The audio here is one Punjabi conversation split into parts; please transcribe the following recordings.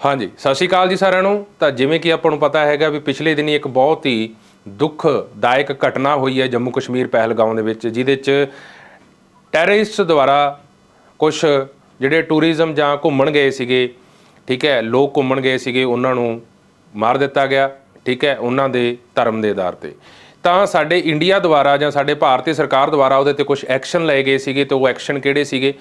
ਹਾਂਜੀ, ਸਤਿ ਸ਼੍ਰੀ ਅਕਾਲ ਜੀ ਸਾਰਿਆਂ ਨੂੰ। ਤਾਂ ਜਿਵੇਂ ਕਿ ਆਪਾਂ ਨੂੰ ਪਤਾ ਹੈਗਾ ਵੀ ਪਿਛਲੇ ਦਿਨੀ ਇੱਕ ਬਹੁਤ ਹੀ ਦੁੱਖਦਾਇਕ ਘਟਨਾ ਹੋਈ ਹੈ ਜੰਮੂ ਕਸ਼ਮੀਰ ਪਹਿਲਗਾਮ ਦੇ ਵਿੱਚ, ਜਿਹਦੇ 'ਚ ਟੈਰਰਿਸਟ ਦੁਆਰਾ ਕੁਝ ਜਿਹੜੇ ਟੂਰਿਜ਼ਮ ਜਾਂ ਘੁੰਮਣ ਗਏ ਸੀਗੇ, ਠੀਕ ਹੈ, ਲੋਕ ਘੁੰਮਣ ਗਏ ਸੀਗੇ, ਉਹਨਾਂ ਨੂੰ ਮਾਰ ਦਿੱਤਾ ਗਿਆ, ਠੀਕ ਹੈ, ਉਹਨਾਂ ਦੇ ਧਰਮ ਦੇ ਆਧਾਰ ਤੇ। ਤਾਂ ਸਾਡੇ ਇੰਡੀਆ ਦੁਆਰਾ ਜਾਂ ਸਾਡੇ ਭਾਰਤੀ ਸਰਕਾਰ ਦੁਆਰਾ ਉਹਦੇ ਤੇ ਕੁਝ ਐਕਸ਼ਨ ਲਏ ਗਏ ਸੀਗੇ ਤੇ ਉਹ ਐਕਸ਼ਨ ਕਿਹੜੇ ਸੀਗੇ?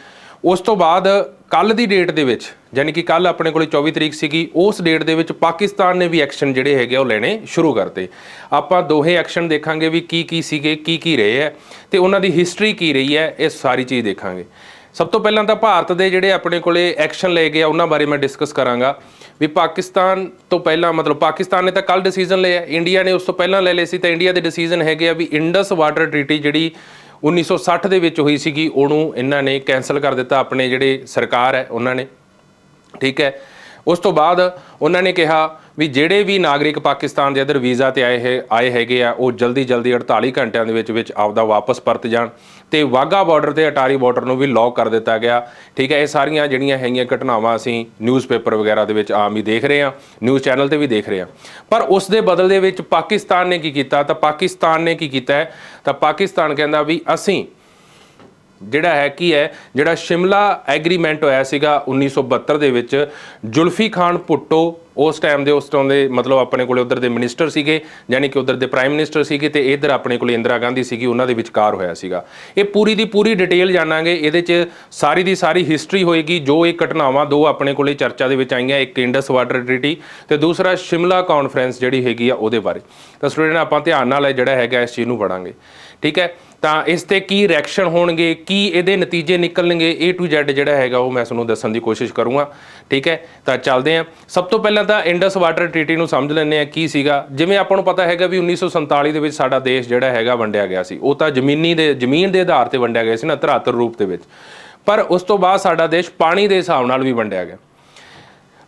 ਉਸ ਤੋਂ ਬਾਅਦ ਕੱਲ ਦੀ ਡੇਟ ਦੇ ਵਿੱਚ ਯਾਨੀ ਕਿ ਕੱਲ ਆਪਣੇ ਕੋਲੇ 24 ਤਰੀਕ ਸੀਗੀ, ਉਸ ਡੇਟ ਦੇ ਵਿੱਚ ਪਾਕਿਸਤਾਨ ਨੇ ਵੀ ਐਕਸ਼ਨ ਜਿਹੜੇ ਹੈਗੇ ਆ ਉਹ ਲੈਣੇ ਸ਼ੁਰੂ ਕਰਤੇ। ਆਪਾਂ ਦੋਹੇ ਐਕਸ਼ਨ ਦੇਖਾਂਗੇ ਵੀ ਕੀ ਕੀ ਸੀਗੇ, ਕੀ ਕੀ ਰਹੇ ਹੈ ਤੇ ਉਹਨਾਂ ਦੀ ਹਿਸਟਰੀ ਕੀ ਰਹੀ ਹੈ, ਇਹ ਸਾਰੀ ਚੀਜ਼ ਦੇਖਾਂਗੇ। ਸਭ ਤੋਂ ਪਹਿਲਾਂ ਤਾਂ ਭਾਰਤ ਦੇ ਜਿਹੜੇ ਆਪਣੇ ਕੋਲੇ ਐਕਸ਼ਨ ਲਏ ਗਏ ਆ, ਉਹਨਾਂ ਬਾਰੇ ਮੈਂ ਡਿਸਕਸ ਕਰਾਂਗਾ। ਵੀ ਪਾਕਿਸਤਾਨ ਤੋਂ ਪਹਿਲਾਂ, ਮਤਲਬ ਪਾਕਿਸਤਾਨ ਨੇ ਤਾਂ ਕੱਲ ਡਿਸੀਜਨ ਲਿਆ, ਇੰਡੀਆ ਨੇ ਉਸ ਤੋਂ ਪਹਿਲਾਂ ਲੈ ਲਏ ਸੀ, ਤਾਂ ਇੰਡੀਆ ਦੇ ਡਿਸੀਜਨ ਹੈਗੇ ਆ ਵੀ ਇੰਡਸ ਵਾਟਰ ਟ੍ਰੀਟੀ ਜਿਹੜੀ 1960 ਦੇ ਵਿੱਚ ਹੋਈ ਸੀਗੀ ਉਹਨੂੰ ਇਹਨਾਂ ਨੇ ਕੈਨਸਲ ਕਰ ਦਿੱਤਾ, ਆਪਣੇ ਜਿਹੜੇ ਸਰਕਾਰ ਹੈ, ਉਹਨਾਂ ਨੇ। ਠੀਕ ਹੈ? ਉਸ ਤੋਂ ਬਾਅਦ ਉਹਨਾਂ ਨੇ ਕਿਹਾ ਵੀ ਜਿਹੜੇ ਵੀ ਨਾਗਰਿਕ ਪਾਕਿਸਤਾਨ ਦੇ ਅੰਦਰ ਵੀਜ਼ਾ ਤੇ ਆਏ ਹੈ, ਆਏ ਹੈਗੇ ਆ, ਉਹ ਜਲਦੀ ਜਲਦੀ 48 ਘੰਟਿਆਂ ਦੇ ਵਿੱਚ ਵਿੱਚ ਆਪਦਾ ਵਾਪਸ ਪਰਤ ਜਾਣ ਤੇ ਵਾਗਾ ਬਾਰਡਰ ਤੇ ਅਟਾਰੀ ਬਾਰਡਰ ਨੂੰ ਵੀ ਲੌਕ ਕਰ ਦਿੱਤਾ ਗਿਆ। ਠੀਕ ਹੈ, ਇਹ ਸਾਰੀਆਂ ਜਿਹੜੀਆਂ ਹੈਗੀਆਂ ਘਟਨਾਵਾਂ ਅਸੀਂ ਨਿਊਜ਼ਪੇਪਰ ਵਗੈਰਾ ਦੇ ਵਿੱਚ ਆਮ ਹੀ ਦੇਖ ਰਹੇ ਹਾਂ ਨਿਊਜ਼ ਚੈਨਲ ਤੇ ਵੀ ਦੇਖ ਰਹੇ ਹਾਂ। ਪਰ ਉਸ ਦੇ ਬਦਲ ਦੇ ਵਿੱਚ ਪਾਕਿਸਤਾਨ ਨੇ ਕੀ ਕੀਤਾ? ਤਾਂ ਪਾਕਿਸਤਾਨ ਨੇ ਕੀ ਕੀਤਾ ਤਾਂ ਪਾਕਿਸਤਾਨ ਕਹਿੰਦਾ ਵੀ ਅਸੀਂ ਜਿਹੜਾ ਹੈ ਕੀ ਹੈ, ਜਿਹੜਾ ਸ਼ਿਮਲਾ ਐਗਰੀਮੈਂਟ ਹੋਇਆ ਸੀਗਾ 1972 ਦੇ ਵਿੱਚ, ਜੁਲਫੀ ਖਾਨ ਭੁੱਟੋ ਉਸ ਟਾਈਮ ਦੇ ਉਸ ਤੋਂ ਦੇ ਮਤਲਬ ਆਪਣੇ ਕੋਲੇ ਉਧਰ ਦੇ ਮਿਨਿਸਟਰ ਸੀਗੇ, ਯਾਨੀ ਕਿ ਉਧਰ ਦੇ ਪ੍ਰਾਈਮ ਮਿਨਿਸਟਰ ਸੀਗੇ ਤੇ ਇਧਰ ਆਪਣੇ ਕੋਲੇ ਇੰਦਰਾ ਗਾਂਧੀ ਸੀਗੀ, ਉਹਨਾਂ ਦੇ ਵਿਚਕਾਰ ਹੋਇਆ ਸੀਗਾ। ਇਹ ਪੂਰੀ ਦੀ ਪੂਰੀ ਡਿਟੇਲ ਜਾਣਾਂਗੇ, ਇਹਦੇ 'ਚ ਸਾਰੀ ਦੀ ਸਾਰੀ ਹਿਸਟਰੀ ਹੋਏਗੀ, ਜੋ ਇਹ ਘਟਨਾਵਾਂ ਦੋ ਆਪਣੇ ਕੋਲੇ ਚਰਚਾ ਦੇ ਵਿੱਚ ਆਈਆਂ, ਇੱਕ ਇੰਡਸ ਵਾਟਰ ਟ੍ਰੀਟੀ ਤੇ ਦੂਸਰਾ ਸ਼ਿਮਲਾ ਕਾਨਫਰੰਸ ਜਿਹੜੀ ਹੈਗੀ ਆ ਉਹਦੇ ਬਾਰੇ। ਤਾਂ ਸਟੂਡੈਂਟ ਆਪਾਂ ਧਿਆਨ ਨਾਲ ਜਿਹੜਾ ਹੈਗਾ ਇਸ ਚੀਜ਼ ਨੂੰ ਪੜਾਂਗੇ ਠੀਕ ਹੈ? ਤਾਂ ਇਸ ਤੇ ਕੀ ਰਿਐਕਸ਼ਨ ਹੋਣਗੇ, ਕੀ ਇਹਦੇ ਨਤੀਜੇ ਨਿਕਲਣਗੇ, A to Z ਜਿਹੜਾ ਹੈਗਾ ਉਹ ਮੈਂ ਤੁਹਾਨੂੰ ਦੱਸਣ ਦੀ ਕੋਸ਼ਿਸ਼ ਕਰੂੰਗਾ, ਠੀਕ ਹੈ? ਤਾਂ ਚੱਲਦੇ ਹਾਂ। ਸਭ ਤੋਂ ਪਹਿਲਾਂ ਤਾਂ ਇੰਡਸ ਵਾਟਰ ਟ੍ਰੀਟੀ ਨੂੰ ਸਮਝ ਲੈਂਦੇ ਆ ਕੀ ਸੀਗਾ। ਜਿਵੇਂ ਆਪਾਂ ਨੂੰ ਪਤਾ ਹੈਗਾ ਵੀ 1947 ਦੇ ਵਿੱਚ ਸਾਡਾ ਦੇਸ਼ ਜਿਹੜਾ ਹੈਗਾ ਵੰਡਿਆ ਗਿਆ ਸੀ। ਉਹ ਤਾਂ ਜ਼ਮੀਨੀ ਦੇ, ਜ਼ਮੀਨ ਦੇ ਆਧਾਰ ਤੇ ਵੰਡਿਆ ਗਿਆ ਸੀ ਨਾ, ਧਰਾਤਲ ਰੂਪ ਦੇ ਵਿੱਚ। ਪਰ ਉਸ ਤੋਂ ਬਾਅਦ ਸਾਡਾ ਦੇਸ਼ ਪਾਣੀ ਦੇ ਹਿਸਾਬ ਨਾਲ ਵੀ ਵੰਡਿਆ ਗਿਆ।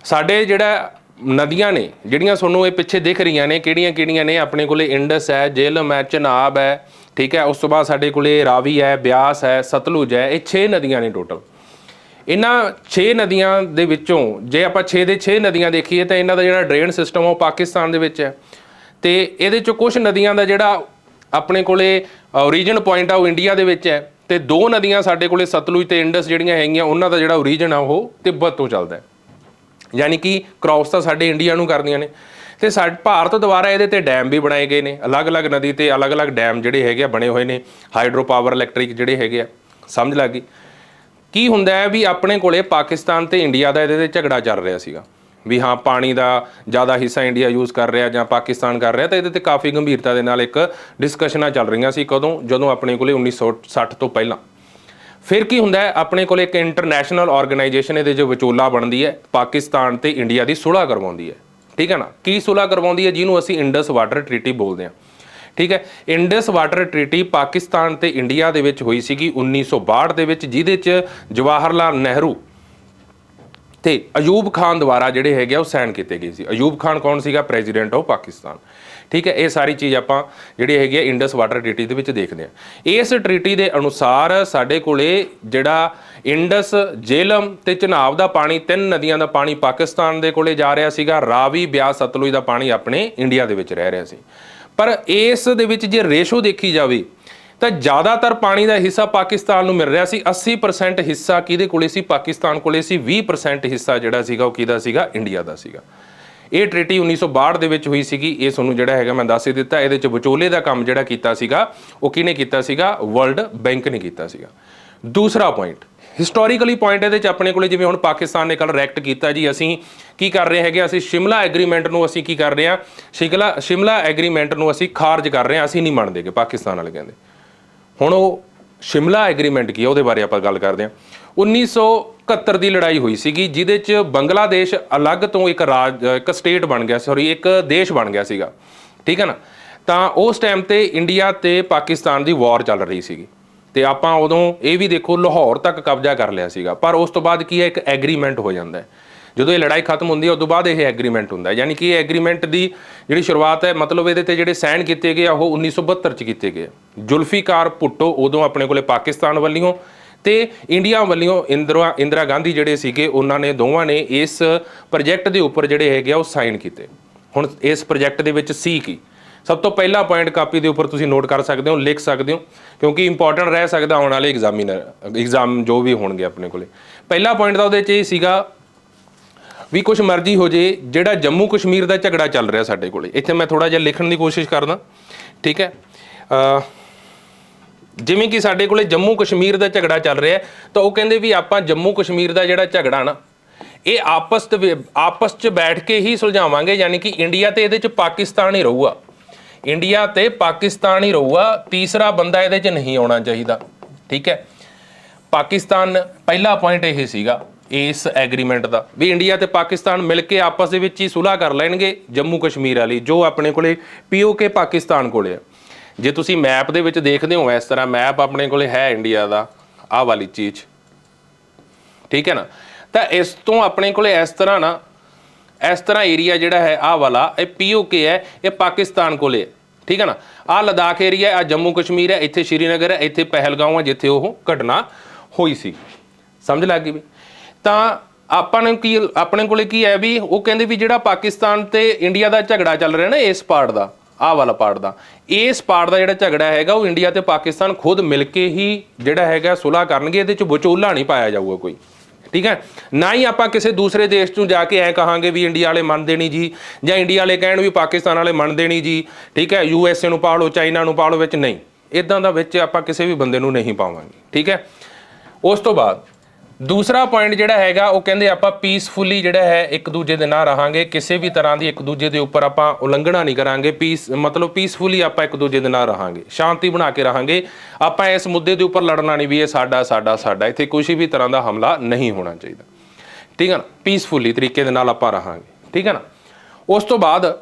ਸਾਡੇ ਜਿਹੜਾ ਨਦੀਆਂ ਨੇ, ਜਿਹੜੀਆਂ ਤੁਹਾਨੂੰ ਇਹ ਪਿੱਛੇ ਦਿਖ ਰਹੀਆਂ ਨੇ ਕਿਹੜੀਆਂ ਕਿਹੜੀਆਂ ਨੇ, ਆਪਣੇ ਕੋਲੇ ਇੰਡਸ ਹੈ ਜੇਹਲਮ ਹੈ ਚਨਾਬ ਹੈ ਠੀਕ ਹੈ, ਉਸ ਤੋਂ ਬਾਅਦ ਸਾਡੇ ਕੋਲੇ ਰਾਵੀ ਹੈ, ਬਿਆਸ ਹੈ, ਸਤਲੁਜ ਹੈ, ਇਹ 6 ਨਦੀਆਂ ਨੇ ਟੋਟਲ ਇਹਨਾਂ 6 ਨਦੀਆਂ ਦੇ ਵਿੱਚੋਂ ਜੇ ਆਪਾਂ 6 ਦੇ 6 ਨਦੀਆਂ ਦੇਖੀਏ ਤਾਂ ਇਹਨਾਂ ਦਾ ਜਿਹੜਾ ਡਰੇਨ ਸਿਸਟਮ ਉਹ ਪਾਕਿਸਤਾਨ ਦੇ ਵਿੱਚ ਹੈ। ਤੇ ਇਹਦੇ ਚੋਂ ਕੁਝ ਨਦੀਆਂ ਦਾ ਜਿਹੜਾ ਆਪਣੇ ਕੋਲੇ ਓਰੀਜਨ ਪੁਆਇੰਟ ਆ ਉਹ ਇੰਡੀਆ ਦੇ ਵਿੱਚ ਹੈ। ਤੇ ਦੋ ਨਦੀਆਂ ਸਾਡੇ ਕੋਲੇ ਸਤਲੁਜ ਤੇ ਇੰਡਸ ਜਿਹੜੀਆਂ ਹੈਗੀਆਂ, ਉਹਨਾਂ ਦਾ ਜਿਹੜਾ ਓਰੀਜਨ ਆ ਉਹ ਤਿੱਬਤ ਤੋਂ ਚੱਲਦਾ ਹੈ। ਯਾਨੀ ਕਿ ਕ੍ਰਾਸ ਤਾਂ ਸਾਡੇ ਇੰਡੀਆ ਨੂੰ ਕਰਦੀਆਂ ਨੇ। ਤੇ ਸਾਡੇ ਭਾਰਤ ਦੁਆਰਾ ਇਹਦੇ ਤੇ ਡੈਮ ਵੀ ਬਣਾਏ ਗਏ ਨੇ। ਅਲੱਗ-ਅਲੱਗ ਨਦੀ ਤੇ ਅਲੱਗ-ਅਲੱਗ ਡੈਮ ਜਿਹੜੇ ਹੈਗੇ ਆ ਬਣੇ ਹੋਏ ਨੇ। ਹਾਈਡਰੋ ਪਾਵਰ ਇਲੈਕਟ੍ਰਿਕ ਜਿਹੜੇ ਹੈਗੇ ਆ। ਸਮਝ ਲੱਗ ਗਈ? ਕੀ ਹੁੰਦਾ ਹੈ ਵੀ ਆਪਣੇ ਕੋਲੇ ਪਾਕਿਸਤਾਨ ਤੇ ਇੰਡੀਆ ਦਾ ਇਹਦੇ ਤੇ ਝਗੜਾ ਚੱਲ ਰਿਹਾ ਸੀਗਾ? ਵੀ ਹਾਂ, ਪਾਣੀ ਦਾ ਜ਼ਿਆਦਾ ਹਿੱਸਾ ਇੰਡੀਆ ਯੂਜ਼ ਕਰ ਰਿਹਾ ਜਾਂ ਪਾਕਿਸਤਾਨ ਕਰ ਰਿਹਾ, ਤਾਂ ਇਹਦੇ ਤੇ ਕਾਫੀ ਗੰਭੀਰਤਾ ਦੇ ਨਾਲ ਇੱਕ ਡਿਸਕਸ਼ਨਾਂ ਚੱਲ ਰਹੀਆਂ ਸੀ ਕਦੋਂ? ਜਦੋਂ ਆਪਣੇ ਕੋਲੇ 1960 ਤੋਂ ਪਹਿਲਾਂ। ਫਿਰ ਕੀ ਹੁੰਦਾ ਹੈ? ਆਪਣੇ ਕੋਲ ਇੱਕ ਇੰਟਰਨੈਸ਼ਨਲ ਆਰਗੇਨਾਈਜੇਸ਼ਨ ਇਹਦੇ ਜੋ ਵਿਚੋਲਾ ਬਣਦੀ ਹੈ। ਪਾਕਿਸਤਾਨ ਤੇ ਇੰਡੀਆ ਦੀ ਸੁਲ੍ਹਾ ਕਰਵਾਉਂਦੀ ਹੈ। ਠੀਕ ਹੈ ਨਾ? ਕੀ ਸੁਲ੍ਹਾ ਕਰਵਾਉਂਦੀ ਹੈ ਜਿਹਨੂੰ ਅਸੀਂ ਇੰਡਸ ਵਾਟਰ ਟ੍ਰੀਟੀ ਬੋਲਦੇ ਹਾਂ। ਠੀਕ ਹੈ? ਇੰਡਸ ਵਾਟਰ ਟ੍ਰੀਟੀ ਪਾਕਿਸਤਾਨ ਤੇ ਇੰਡੀਆ ਦੇ ਵਿੱਚ ਹੋਈ ਸੀਗੀ 1962 ਦੇ ਵਿੱਚ, ਜਿਹਦੇ ਚ ਜਵਾਹਰ ਲਾਲ ਨਹਿਰੂ ਤੇ ਅਯੂਬ ਖਾਨ ਦੁਆਰਾ ਜਿਹੜੇ ਹੈਗੇ ਆ, ਉਹ ਸਾਈਨ ਕੀਤੇ ਗਏ ਸੀ। ਅਯੂਬ ਖਾਨ ਕੌਣ ਸੀਗਾ? ਪ੍ਰੈਜ਼ੀਡੈਂਟ ਆਫ ਪਾਕਿਸਤਾਨ ਠੀਕ ਹੈ, ਇਹ ਸਾਰੀ ਚੀਜ਼ ਆਪਾਂ ਜਿਹੜੀ ਹੈਗੀ ਹੈ ਇੰਡਸ ਵਾਟਰ ਟ੍ਰੀਟੀ ਦੇ ਵਿੱਚ ਦੇਖਦੇ ਹਾਂ। ਇਸ ਟ੍ਰੀਟੀ ਦੇ ਅਨੁਸਾਰ ਸਾਡੇ ਕੋਲੇ ਜਿਹੜਾ ਇੰਡਸ ਜੇਲਮ ਤੇ ਚਨਾਬ ਦਾ ਪਾਣੀ, ਤਿੰਨ ਨਦੀਆਂ ਦਾ ਪਾਣੀ ਪਾਕਿਸਤਾਨ ਦੇ ਕੋਲੇ ਜਾ ਰਿਹਾ ਸੀਗਾ। ਰਾਵੀ, ਬਿਆਸ, ਸਤਲੁਜ ਦਾ ਪਾਣੀ ਆਪਣੇ ਇੰਡੀਆ ਦੇ ਵਿੱਚ ਰਹਿ ਰਿਹਾ ਸੀ। ਪਰ ਇਸ ਦੇ ਵਿੱਚ ਜੇ ਰੇਸ਼ੋ ਦੇਖੀ ਜਾਵੇ, ਤਾਂ ਜ਼ਿਆਦਾਤਰ ਪਾਣੀ ਦਾ ਹਿੱਸਾ ਪਾਕਿਸਤਾਨ ਨੂੰ ਮਿਲ ਰਿਹਾ ਸੀ। 80% ਹਿੱਸਾ ਕਿਹਦੇ ਕੋਲੇ ਸੀ? ਪਾਕਿਸਤਾਨ ਕੋਲੇ ਸੀ। 20% ਹਿੱਸਾ ਜਿਹੜਾ ਸੀਗਾ, ਉਹ ਕਿਹਦਾ ਸੀਗਾ? ਇੰਡੀਆ ਦਾ ਸੀਗਾ। ਇਹ ਟ੍ਰੀਟੀ 1962 ਦੇ ਵਿੱਚ ਹੋਈ ਸੀਗੀ, ਇਹ ਤੁਹਾਨੂੰ ਜਿਹੜਾ ਹੈਗਾ ਮੈਂ ਦੱਸ ਹੀ ਦਿੱਤਾ, ਇਹਦੇ ਚ ਵਿਚੋਲੇ ਦਾ ਕੰਮ ਜਿਹੜਾ ਕੀਤਾ ਸੀਗਾ, ਉਹ ਕਿਹਨੇ ਕੀਤਾ ਸੀਗਾ? ਵਰਲਡ ਬੈਂਕ ਨੇ ਕੀਤਾ ਸੀਗਾ। ਦੂਸਰਾ ਪੁਆਇੰਟ ਹਿਸਟੋਰੀਕਲੀ ਪੁਆਇੰਟ ਇਹਦੇ ਚ ਆਪਣੇ ਕੋਲੇ ਜਿਵੇਂ ਹੁਣ ਪਾਕਿਸਤਾਨ ਨੇ ਕੱਲ ਰੈਕਟ ਕੀਤਾ ਜੀ, ਅਸੀਂ ਕੀ ਕਰ ਰਹੇ ਹੈਗੇ ਅਸੀਂ ਸ਼ਿਮਲਾ ਐਗਰੀਮੈਂਟ ਨੂੰ ਅਸੀਂ ਕੀ ਕਰ ਰਹੇ ਹਾਂ ਸ਼ਿਮਲਾ ਸ਼ਿਮਲਾ ਐਗਰੀਮੈਂਟ ਨੂੰ ਅਸੀਂ ਖਾਰਜ ਕਰ ਰਹੇ ਹਾਂ ਅਸੀਂ ਨਹੀਂ ਮੰਨਦੇਗੇ ਪਾਕਿਸਤਾਨ ਵਾਲੇ ਕਹਿੰਦੇ। ਹੁਣ ਉਹ ਸ਼ਿਮਲਾ ਐਗਰੀਮੈਂਟ ਕੀ ਹੈ ਉਹਦੇ ਬਾਰੇ ਆਪਾਂ ਗੱਲ ਕਰਦੇ ਹਾਂ 1971 ਦੀ ਲੜਾਈ ਹੋਈ ਸੀਗੀ, ਜਿਹਦੇ ਚ ਬੰਗਲਾਦੇਸ਼ ਅਲੱਗ ਤੋਂ ਇੱਕ ਰਾਜ, ਇੱਕ ਸਟੇਟ ਬਣ ਗਿਆ ਸੌਰੀ ਇੱਕ ਦੇਸ਼ ਬਣ ਗਿਆ ਸੀਗਾ। ਠੀਕ ਹੈ ਨਾ? ਤਾਂ ਉਸ ਟਾਈਮ ਤੇ ਇੰਡੀਆ ਤੇ ਪਾਕਿਸਤਾਨ ਦੀ ਵਾਰ ਚੱਲ ਰਹੀ ਸੀਗੀ। ਤੇ ਆਪਾਂ ਉਦੋਂ ਇਹ ਵੀ ਦੇਖੋ, ਲਾਹੌਰ ਤੱਕ ਕਬਜ਼ਾ ਕਰ ਲਿਆ ਸੀਗਾ। ਪਰ ਉਸ ਤੋਂ ਬਾਅਦ ਕੀ ਹੈ, ਇੱਕ ਐਗਰੀਮੈਂਟ ਹੋ ਜਾਂਦਾ ਹੈ। ਜਦੋਂ ਇਹ ਲੜਾਈ ਖਤਮ ਹੁੰਦੀ ਹੈ ਉਸ ਤੋਂ ਬਾਅਦ ਇਹ ਐਗਰੀਮੈਂਟ ਹੁੰਦਾ ਹੈ। ਯਾਨੀ ਕਿ ਇਹ ਐਗਰੀਮੈਂਟ ਦੀ ਜਿਹੜੀ ਸ਼ੁਰੂਆਤ ਹੈ, ਮਤਲਬ ਇਹਦੇ ਤੇ ਜਿਹੜੇ ਸਾਈਨ ਕੀਤੇ ਗਏ ਆ, ਉਹ 1972 ਚ ਕੀਤੇ ਗਏ ਜੁਲਫੀਕਾਰ ਭੁੱਟੋ ਉਦੋਂ ਆਪਣੇ ਕੋਲੇ ਪਾਕਿਸਤਾਨ ਵੱਲੋਂ ਤੇ ਇੰਡੀਆ ਵੱਲੋਂ ਇੰਦਰਾ ਇੰਦਰਾ ਗਾਂਧੀ ਜਿਹੜੇ ਸੀਗੇ, ਉਹਨਾਂ ਨੇ ਦੋਵਾਂ ਨੇ ਇਸ ਪ੍ਰੋਜੈਕਟ ਦੇ ਉੱਪਰ ਜਿਹੜੇ ਹੈਗੇ ਆ, ਉਹ ਸਾਈਨ ਕੀਤੇ। ਹੁਣ ਇਸ ਪ੍ਰੋਜੈਕਟ ਦੇ ਵਿੱਚ ਸੀ ਕੀ? ਸਭ ਤੋਂ ਪਹਿਲਾ ਪੁਆਇੰਟ ਕਾਪੀ ਦੇ ਉੱਪਰ ਤੁਸੀਂ ਨੋਟ ਕਰ ਸਕਦੇ ਹੋ, ਲਿਖ ਸਕਦੇ ਹੋ, ਕਿਉਂਕਿ ਇੰਪੋਰਟੈਂਟ ਰਹਿ ਸਕਦਾ ਆਉਣ ਵਾਲੇ ਐਗਜ਼ਾਮੀਨਰ ਐਗਜ਼ਾਮ ਜੋ ਵੀ ਹੋਣਗੇ ਆਪਣੇ ਕੋਲੇ। ਪਹਿਲਾ ਪੁਆਇੰਟ ਤਾਂ ਉਹਦੇ 'ਚ ਇਹ ਸੀਗਾ ਵੀ ਕੁਝ ਮਰਜ਼ੀ ਹੋ ਜੇ, ਜਿਹੜਾ ਜੰਮੂ ਕਸ਼ਮੀਰ ਦਾ ਝਗੜਾ ਚੱਲ ਰਿਹਾ ਸਾਡੇ ਕੋਲੇ। ਇੱਥੇ ਮੈਂ ਥੋੜਾ ਜਿਹਾ ਲਿਖਣ ਦੀ ਕੋਸ਼ਿਸ਼ ਕਰਦਾ। ਠੀਕ ਹੈ? ਜਿਵੇਂ ਕਿ ਸਾਡੇ ਕੋਲੇ ਜੰਮੂ ਕਸ਼ਮੀਰ ਦਾ ਝਗੜਾ ਚੱਲ ਰਿਹਾ ਤਾਂ ਉਹ ਕਹਿੰਦੇ ਵੀ ਆਪਾਂ ਜੰਮੂ ਕਸ਼ਮੀਰ ਦਾ ਜਿਹੜਾ ਝਗੜਾ ਨਾ, ਇਹ ਆਪਸ ਦੇ ਵਿੱਚ- ਆਪਸ 'ਚ ਬੈਠ ਕੇ ਹੀ ਸੁਲਝਾਵਾਂਗੇ, ਯਾਨੀ ਕਿ ਇੰਡੀਆ ਤੇ ਇਹਦੇ 'ਚ ਪਾਕਿਸਤਾਨ ਹੀ ਰਹੂਗਾ। ਇੰਡੀਆ ਤੇ ਪਾਕਿਸਤਾਨ ਹੀ ਰਹੂਗਾ, ਤੀਸਰਾ ਬੰਦਾ ਇਹਦੇ 'ਚ ਨਹੀਂ ਆਉਣਾ ਚਾਹੀਦਾ, ਠੀਕ ਹੈ? ਪਾਕਿਸਤਾਨ, ਪਹਿਲਾ ਪੁਆਇੰਟ ਇਹ ਸੀਗਾ, ਇਸ ਐਗਰੀਮੈਂਟ ਦਾ, ਵੀ ਇੰਡੀਆ ਤੇ ਪਾਕਿਸਤਾਨ ਮਿਲ ਕੇ ਆਪਸ ਦੇ ਵਿੱਚ ਹੀ ਸੁਲ੍ਹਾ ਕਰ ਲੈਣਗੇ ਜੰਮੂ ਕਸ਼ਮੀਰ ਵਾਲੀ, ਜੋ ਆਪਣੇ ਕੋਲੇ ਪੀਓਕੇ ਪਾਕਿਸਤਾਨ ਕੋਲੇ ਆ ਜੇ ਤੁਸੀਂ ਮੈਪ ਦੇ ਵਿੱਚ ਦੇਖਦੇ ਹੋ ਇਸ ਤਰ੍ਹਾਂ ਮੈਪ ਆਪਣੇ ਕੋਲੇ ਹੈ ਇੰਡੀਆ ਦਾ, ਆਹ ਵਾਲੀ ਚੀਜ਼। ਠੀਕ ਹੈ ਨਾ? ਤਾਂ ਇਸ ਤੋਂ ਆਪਣੇ ਕੋਲੇ ਇਸ ਤਰ੍ਹਾਂ ਨਾ, ਇਸ ਤਰ੍ਹਾਂ ਏਰੀਆ ਜਿਹੜਾ ਹੈ, ਆਹ ਵਾਲਾ, ਇਹ ਪੀਓਕੇ ਹੈ, ਇਹ ਪਾਕਿਸਤਾਨ ਕੋਲੇ ਠੀਕ ਹੈ ਨਾ? ਆਹ ਲਦਾਖ ਏਰੀਆ ਆ ਜੰਮੂ ਕਸ਼ਮੀਰ ਹੈ, ਇੱਥੇ ਸ਼੍ਰੀਨਗਰ ਹੈ, ਇੱਥੇ ਪਹਿਲਗਾਉਂ ਹੈ, ਜਿੱਥੇ ਉਹ ਘਟਨਾ ਹੋਈ ਸੀ। ਸਮਝ ਲੱਗ ਗਈ ਵੀ? ਤਾਂ ਆਪਾਂ ਨੂੰ ਕੀ, ਆਪਣੇ ਕੋਲੇ ਕੀ ਹੈ ਵੀ, ਉਹ ਕਹਿੰਦੇ ਵੀ ਜਿਹੜਾ ਪਾਕਿਸਤਾਨ ਤੇ ਇੰਡੀਆ ਦਾ ਝਗੜਾ ਚੱਲ ਰਿਹਾ ਨਾ, ਇਸ ਪਾਰਟ ਦਾ ਆਹ ਵਾਲਾ ਪਾਰਟ ਦਾ। ਇਸ ਪਾਰਟ ਦਾ ਜਿਹੜਾ ਝਗੜਾ ਹੈਗਾ, ਉਹ ਇੰਡੀਆ ਤੇ ਪਾਕਿਸਤਾਨ ਖੁਦ ਮਿਲ ਕੇ ਹੀ ਜਿਹੜਾ ਹੈਗਾ ਸੁਲ੍ਹਾ ਕਰਨਗੇ, ਇਹਦੇ ਚ ਵਿਚੋਲਾ ਨਹੀਂ ਪਾਇਆ ਜਾਊਗਾ ਕੋਈ। ਠੀਕ ਹੈ? ਨਾ ਹੀ ਆਪਾਂ ਕਿਸੇ ਦੂਸਰੇ ਦੇਸ਼ ਤੋਂ ਜਾ ਕੇ ਐ ਕਹਾਂਗੇ ਵੀ ਇੰਡੀਆ ਵਾਲੇ ਮੰਨਦੇ ਨਹੀਂ ਜੀ, ਜਾਂ ਇੰਡੀਆ ਵਾਲੇ ਕਹਿਣ ਵੀ ਪਾਕਿਸਤਾਨ ਵਾਲੇ ਮੰਨਦੇ ਨਹੀਂ ਜੀ। ਠੀਕ ਹੈ? ਯੂ ਐਸ ਏ ਨੂੰ ਪਾ ਲਓ, ਚਾਈਨਾ ਨੂੰ ਪਾ ਲਓ, ਵਿੱਚ ਨਹੀਂ। ਇਦਾਂ ਦਾ ਵਿੱਚ ਆਪਾਂ ਕਿਸੇ ਵੀ ਬੰਦੇ ਨੂੰ ਨਹੀਂ ਪਾਵਾਂਗੇ। ਠੀਕ ਹੈ? ਉਸ ਤੋਂ ਬਾਅਦ ਦੂਸਰਾ ਪੁਆਇੰਟ ਜਿਹੜਾ ਹੈਗਾ, ਉਹ ਕਹਿੰਦੇ ਆਪਾਂ ਪੀਸਫੁਲੀ ਜਿਹੜਾ ਹੈ ਇੱਕ ਦੂਜੇ ਦੇ ਨਾਲ ਰਹਾਂਗੇ, ਕਿਸੇ ਵੀ ਤਰ੍ਹਾਂ ਦੀ ਇੱਕ ਦੂਜੇ ਦੇ ਉੱਪਰ ਆਪਾਂ ਉਲੰਘਣਾ ਨਹੀਂ ਕਰਾਂਗੇ ਪੀਸ ਮਤਲਬ ਪੀਸਫੁਲੀ ਆਪਾਂ ਇੱਕ ਦੂਜੇ ਦੇ ਨਾਲ ਰਹਾਂਗੇ, ਸ਼ਾਂਤੀ ਬਣਾ ਕੇ ਰਹਾਂਗੇ। ਆਪਾਂ ਇਸ ਮੁੱਦੇ ਦੇ ਉੱਪਰ ਲੜਨਾ ਨਹੀਂ ਵੀ ਇਹ ਸਾਡਾ ਸਾਡਾ ਸਾਡਾ, ਇੱਥੇ ਕਿਸੇ ਵੀ ਤਰ੍ਹਾਂ ਦਾ ਹਮਲਾ ਨਹੀਂ ਹੋਣਾ ਚਾਹੀਦਾ। ਠੀਕ ਹੈ ਨਾ? ਪੀਸਫੁਲੀ ਤਰੀਕੇ ਦੇ ਨਾਲ ਆਪਾਂ ਰਹਾਂਗੇ। ਠੀਕ ਹੈ ਨਾ? ਉਸ ਤੋਂ ਬਾਅਦ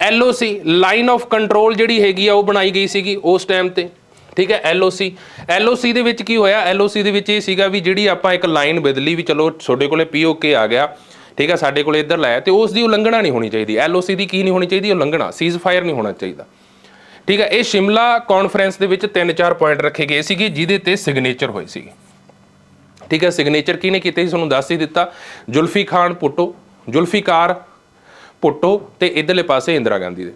LOC ਲਾਈਨ ਆਫ ਕੰਟਰੋਲ ਜਿਹੜੀ ਹੈਗੀ ਆ, ਉਹ ਬਣਾਈ ਗਈ ਸੀਗੀ ਉਸ ਟਾਈਮ ਤੇ। ਠੀਕ ਹੈ LOC LOC ਦੇ ਵਿੱਚ ਕੀ ਹੋਇਆ? LOC ਦੇ ਵਿੱਚ ਇਹ ਸੀਗਾ ਵੀ ਜਿਹੜੀ ਆਪਾਂ ਇੱਕ ਲਾਈਨ ਬਦਲੀ ਵੀ ਚਲੋ ਤੁਹਾਡੇ ਕੋਲੇ POK ਆ ਗਿਆ, ਠੀਕ ਹੈ, ਸਾਡੇ ਕੋਲੇ ਇੱਧਰ ਲਾਇਆ ਤੇ ਉਸ ਦੀ ਉਲੰਘਣਾ ਨਹੀਂ ਹੋਣੀ ਚਾਹੀਦੀ। LOC ਦੀ ਕੀ ਨਹੀਂ ਹੋਣੀ ਚਾਹੀਦੀ? ਉਲੰਘਣਾ ਸੀਜ਼ ਫਾਇਰ ਨਹੀਂ ਹੋਣਾ ਚਾਹੀਦਾ। ਠੀਕ ਹੈ, ਇਹ ਸ਼ਿਮਲਾ ਕਾਨਫਰੰਸ ਦੇ ਵਿੱਚ ਤਿੰਨ ਚਾਰ ਪੁਆਇੰਟ ਰੱਖੇ ਗਏ ਸੀਗੇ, ਜਿਹਦੇ ਤੇ ਸਿਗਨੇਚਰ ਹੋਏ ਸੀਗੇ। ਠੀਕ ਹੈ ਸਿਗਨੇਚਰ ਕਿਹਨੇ ਕੀਤੇ ਸੀ? ਤੁਹਾਨੂੰ ਦੱਸ ਹੀ ਦਿੱਤਾ। ਜ਼ੁਲਫੀ ਖਾਨ ਪੁੱਟੋ ਜ਼ੁਲਫੀਕਾਰ ਪੁੱਟੋ ਤੇ ਇਧਰਲੇ ਪਾਸੇ ਇੰਦਰਾ ਗਾਂਧੀ ਦੇ।